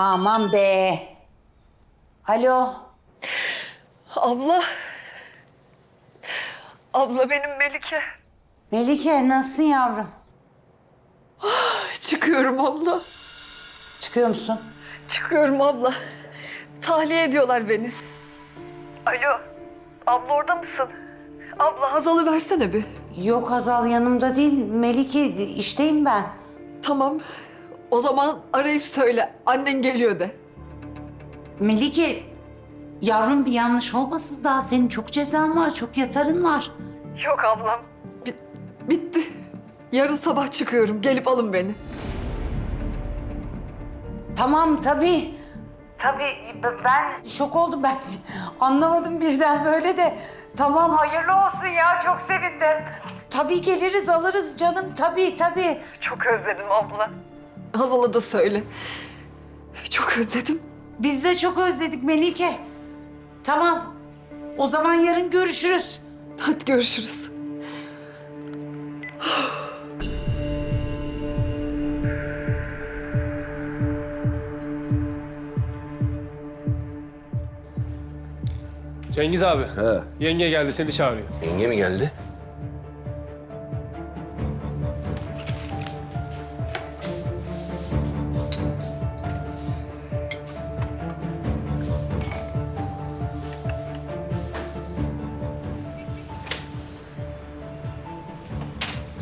Aman be. Alo. Abla. Abla benim Melike. Melike nasılsın yavrum? Çıkıyorum abla. Çıkıyor musun? Çıkıyorum abla. Tahliye ediyorlar beni. Alo. Abla orada mısın? Abla Hazal'ı versene bir. Yok Hazal yanımda değil. Melike işteyim ben. Tamam. O zaman arayıp söyle. Annen geliyor de. Melike yavrum bir yanlış olmasın daha senin çok cezan var, çok yatarın var. Yok ablam. bitti. Yarın sabah çıkıyorum. Gelip alın beni. Tamam tabii. Tabii ben şok oldum ben. Anlamadım birden böyle de. Tamam hayırlı olsun ya çok sevindim. Tabii geliriz alırız canım tabii tabii. Çok özledim abla. Hazal'a da söyle. Çok özledim. Biz de çok özledik Melike. Tamam. O zaman yarın görüşürüz. Hadi görüşürüz. Cengiz abi. He. Yenge geldi seni çağırıyor. Yenge mi geldi?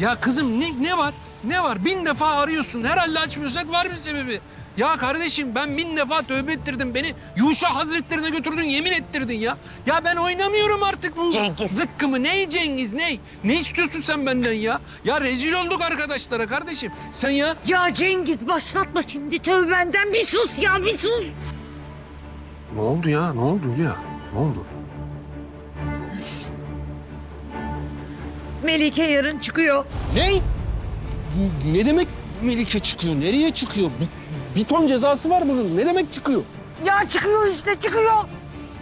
Ya kızım ne, ne var? Ne var? Bin defa arıyorsun. Herhalde açmıyorsak var bir sebebi. Ya kardeşim ben bin defa tövbe ettirdim beni. Yuşa Hazretlerine götürdün, yemin ettirdin ya. Ya ben oynamıyorum artık bu Cengiz. zıkkımı. Ney Cengiz, ney? Ne istiyorsun sen benden ya? Ya rezil olduk arkadaşlara kardeşim. Sen ya... Ya Cengiz başlatma şimdi tövbenden bir sus ya bir sus. Ne oldu ya? Ne oldu ya? Ne oldu? Melike yarın çıkıyor. Ne? Ne demek Melike çıkıyor? Nereye çıkıyor? Bir, bir ton cezası var bunun. Ne demek çıkıyor? Ya çıkıyor işte çıkıyor.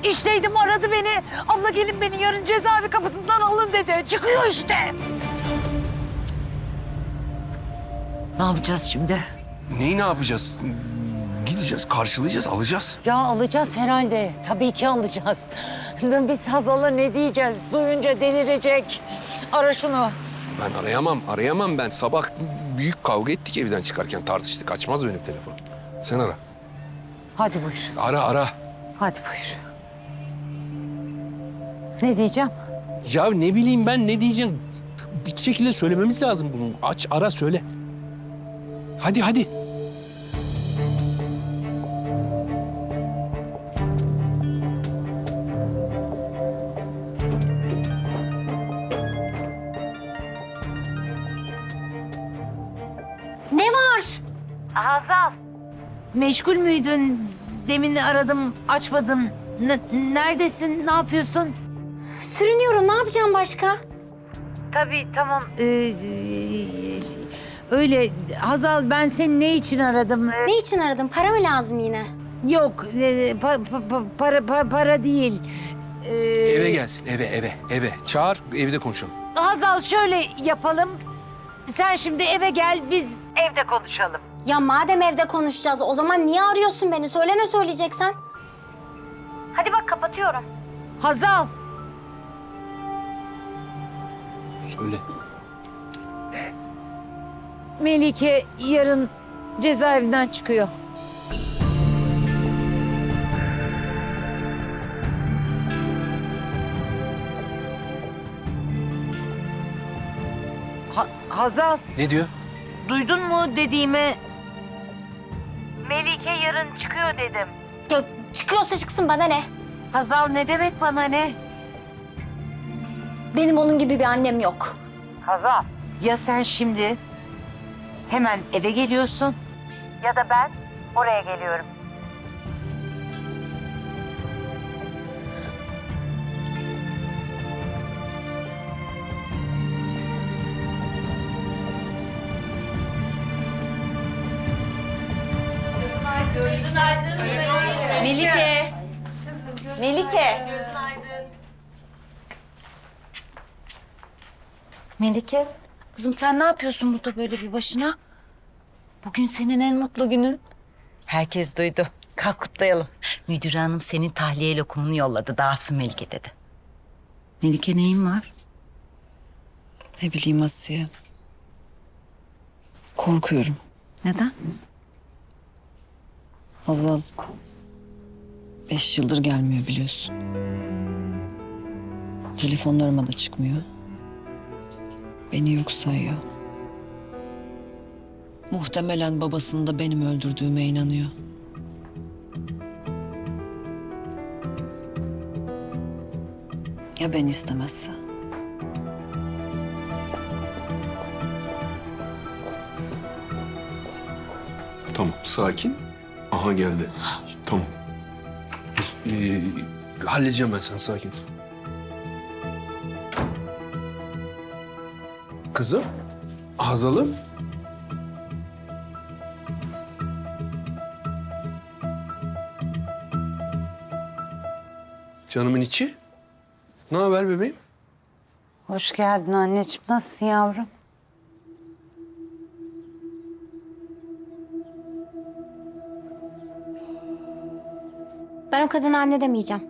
İşteydim aradı beni. Abla gelin beni yarın cezaevi kapısından alın dedi. Çıkıyor işte. Ne yapacağız şimdi? Neyi ne yapacağız? Gideceğiz, karşılayacağız, alacağız. Ya alacağız herhalde. Tabii ki alacağız. Biz Hazal'a ne diyeceğiz? Duyunca delirecek. Ara şunu. Ben arayamam, arayamam ben. Sabah büyük kavga ettik evden çıkarken tartıştık. Açmaz benim telefon. Sen ara. Hadi buyur. Ara, ara. Hadi buyur. Ne diyeceğim? Ya ne bileyim ben ne diyeceğim. Bir şekilde söylememiz lazım bunu. Aç, ara, söyle. Hadi, hadi. Ne var? Hazal. Meşgul müydün? Demin aradım, açmadın. N- neredesin? Ne yapıyorsun? Sürünüyorum. Ne yapacağım başka? Tabii, tamam. Ee, öyle. Hazal, ben seni ne için aradım? Ne için aradım? Para mı lazım yine? Yok, e, pa- pa- para, pa- para değil. Ee, Eve gelsin, eve, eve, eve. Çağır, evde konuşalım. Hazal şöyle yapalım. Sen şimdi eve gel, biz evde konuşalım. Ya madem evde konuşacağız o zaman niye arıyorsun beni? Söyle ne söyleyeceksen. Hadi bak kapatıyorum. Hazal, Söyle. Melike yarın cezaevinden çıkıyor. Ha- Hazal, Ne diyor? Duydun mu dediğimi? Melike yarın çıkıyor dedim. Ya çıkıyorsa çıksın bana ne? Hazal ne demek bana ne? Benim onun gibi bir annem yok. Hazal. Ya sen şimdi hemen eve geliyorsun ya da ben oraya geliyorum. Melike. Melike. Melike, kızım sen ne yapıyorsun burada böyle bir başına? Bugün senin en mutlu günün. Herkes duydu. Kalk kutlayalım. Müdür hanım senin tahliye lokumunu yolladı. Dağıtsın Melike dedi. Melike neyin var? Ne bileyim Asiye. Korkuyorum. Neden? Hazal beş yıldır gelmiyor biliyorsun. Telefonlarıma da çıkmıyor. Beni yok sayıyor. Muhtemelen babasını da benim öldürdüğüme inanıyor. Ya ben istemezse? Tamam sakin. Aha geldi. Tamam. Ee, halledeceğim ben sen sakin. ol. Kızım. Hazal'ım. Canımın içi. Ne haber bebeğim? Hoş geldin anneciğim. Nasılsın yavrum? Ben o kadına anne demeyeceğim.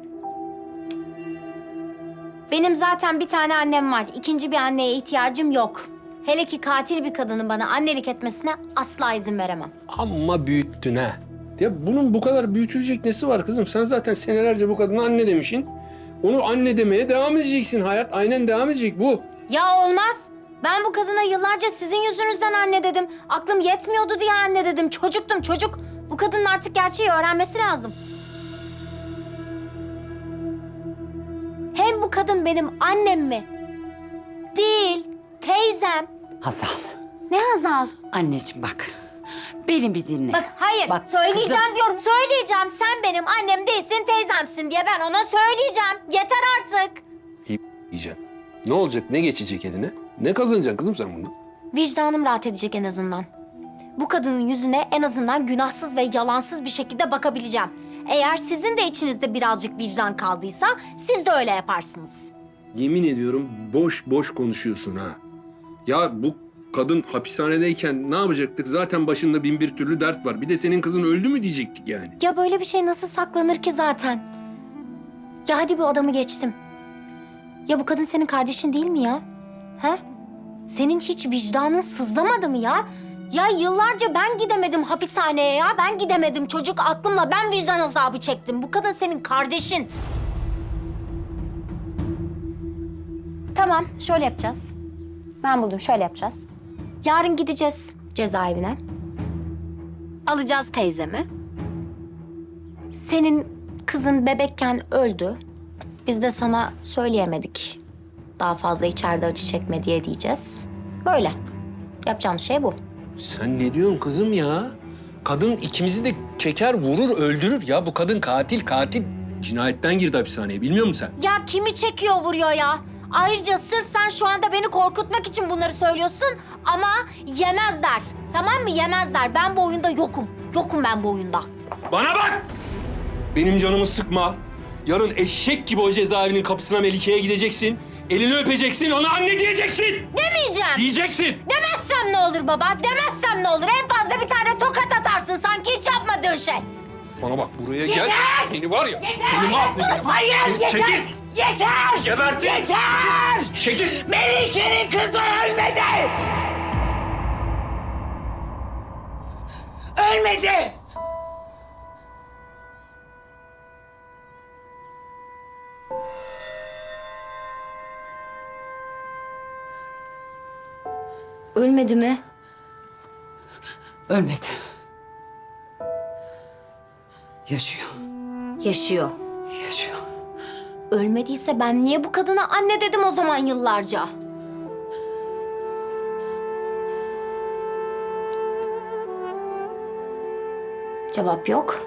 Benim zaten bir tane annem var. İkinci bir anneye ihtiyacım yok. Hele ki katil bir kadının bana annelik etmesine asla izin veremem. Amma büyüttün ha. Ya bunun bu kadar büyütülecek nesi var kızım? Sen zaten senelerce bu kadına anne demişsin. Onu anne demeye devam edeceksin. Hayat aynen devam edecek bu. Ya olmaz. Ben bu kadına yıllarca sizin yüzünüzden anne dedim. Aklım yetmiyordu diye anne dedim. Çocuktum çocuk. Bu kadının artık gerçeği öğrenmesi lazım. Bu kadın benim annem mi? Değil. Teyzem. Hazal. Ne Hazal? Anneciğim bak. Beni bir dinle. Bak hayır. Bak, söyleyeceğim kızım. diyorum. Söyleyeceğim. Sen benim annem değilsin, teyzemsin diye ben ona söyleyeceğim. Yeter artık. Yiyeceğim. Ne olacak? Ne geçecek eline? Ne kazanacaksın kızım sen bundan? Vicdanım rahat edecek en azından. Bu kadının yüzüne en azından günahsız ve yalansız bir şekilde bakabileceğim. Eğer sizin de içinizde birazcık vicdan kaldıysa siz de öyle yaparsınız. Yemin ediyorum boş boş konuşuyorsun ha. Ya bu kadın hapishanedeyken ne yapacaktık? Zaten başında bin bir türlü dert var. Bir de senin kızın öldü mü diyecektik yani. Ya böyle bir şey nasıl saklanır ki zaten? Ya hadi bu adamı geçtim. Ya bu kadın senin kardeşin değil mi ya? He? Senin hiç vicdanın sızlamadı mı ya? Ya yıllarca ben gidemedim hapishaneye ya. Ben gidemedim çocuk aklımla ben vicdan azabı çektim. Bu kadın senin kardeşin. Tamam şöyle yapacağız. Ben buldum şöyle yapacağız. Yarın gideceğiz cezaevine. Alacağız teyzemi. Senin kızın bebekken öldü. Biz de sana söyleyemedik. Daha fazla içeride acı çekme diye diyeceğiz. Böyle. Yapacağımız şey bu. Sen ne diyorsun kızım ya? Kadın ikimizi de çeker, vurur, öldürür. Ya bu kadın katil, katil. Cinayetten girdi hapishaneye. Bilmiyor musun sen? Ya kimi çekiyor vuruyor ya? Ayrıca sırf sen şu anda beni korkutmak için bunları söylüyorsun ama yemezler. Tamam mı? Yemezler. Ben bu oyunda yokum. Yokum ben bu oyunda. Bana bak! Benim canımı sıkma. Yarın eşek gibi o cezaevinin kapısına Melike'ye gideceksin. Elini öpeceksin, ona anne diyeceksin. Demeyeceğim. Diyeceksin. Demezsem ne olur baba? Demezsem ne olur? En fazla bir tane tokat atarsın sanki hiç yapmadığın şey. Bana bak buraya gel. Seni var ya. Seni mahvedeceğim. Hayır yeter. Çekil. Yeter! Gebertin. Yeter! Çekil. Melike'nin kızı ölmedi! Ölmedi! Ölmedi mi? Ölmedi. Yaşıyor. Yaşıyor. Yaşıyor. Ölmediyse ben niye bu kadına anne dedim o zaman yıllarca? Cevap yok.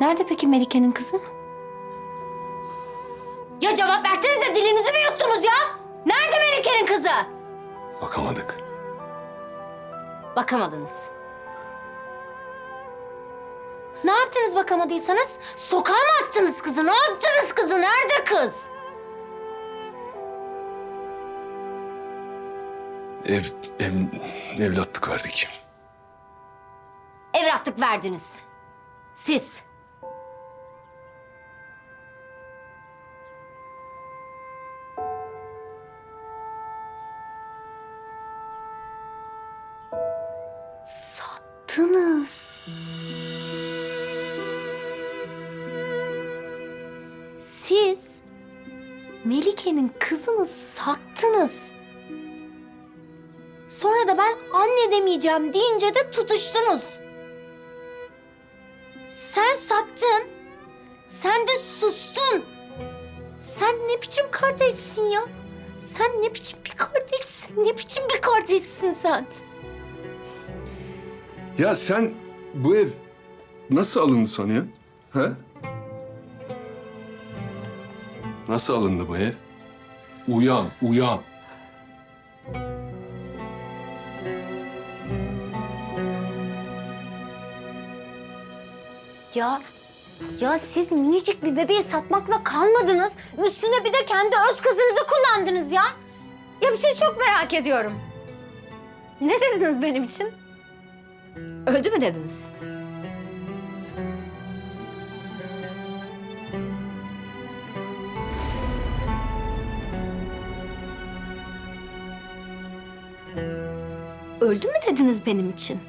Nerede peki Melike'nin kızı? Ya cevap versenize dilinizi mi yuttunuz ya? Nerede Melike'nin kızı? Bakamadık. Bakamadınız. Ne yaptınız bakamadıysanız? Sokağa mı attınız kızı? Ne yaptınız kızı? Nerede kız? Ev, ev, evlatlık verdik. evlatlık verdiniz. Siz. Melike'nin kızını sattınız. Sonra da ben anne demeyeceğim deyince de tutuştunuz. Sen sattın. Sen de sustun. Sen ne biçim kardeşsin ya? Sen ne biçim bir kardeşsin? Ne biçim bir kardeşsin sen? Ya sen bu ev nasıl alındı sanıyorsun? He? Nasıl alındı bu ev? Uyan, uyan. Ya ya siz minicik bir bebeği satmakla kalmadınız. Üstüne bir de kendi öz kızınızı kullandınız ya. Ya bir şey çok merak ediyorum. Ne dediniz benim için? Öldü mü dediniz? Öldü mü dediniz benim için?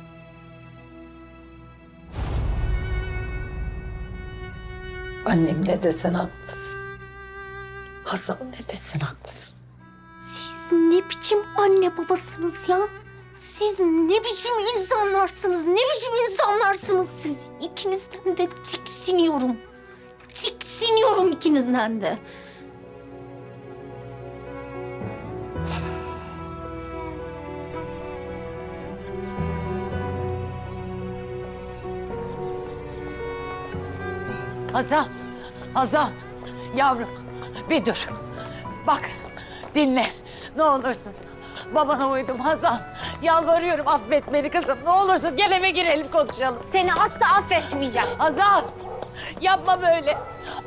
Annem ne desen haklısın. Hazal ne desen haklısın. Siz ne biçim anne babasınız ya? Siz ne biçim insanlarsınız? Ne biçim insanlarsınız siz? İkinizden de tiksiniyorum. Tiksiniyorum ikinizden de. Hazal, Hazal. Yavrum bir dur. Bak dinle ne olursun. Babana uydum Hazal. Yalvarıyorum affet beni kızım. Ne olursun gel eve girelim konuşalım. Seni asla affetmeyeceğim. Hazal yapma böyle.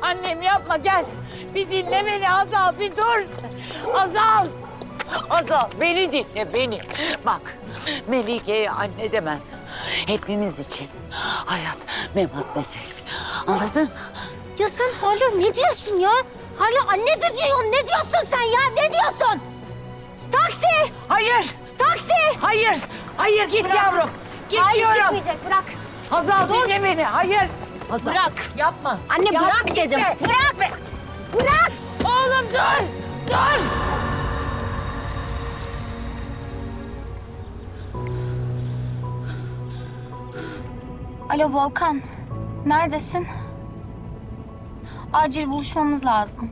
Annem yapma gel. Bir dinle beni Hazal bir dur. Hazal. Hazal beni dinle beni. Bak Melike'ye anne demen. Hepimiz için. Hayat memat meselesi. Anladın? Ya sen hala ne diyorsun ya? Hala anne de diyorsun. Ne diyorsun sen ya? Ne diyorsun? Taksi! Hayır. Taksi! Hayır. Hayır git yavrum. Git Hayır diyorum. gitmeyecek. Bırak. Hazal dinle beni. Hayır. Hazal. Bırak. Yapma. Anne Yapma, bırak gitme. dedim. Bırak. Bırak. Oğlum dur. Dur. Alo Volkan. Neredesin? Acil buluşmamız lazım.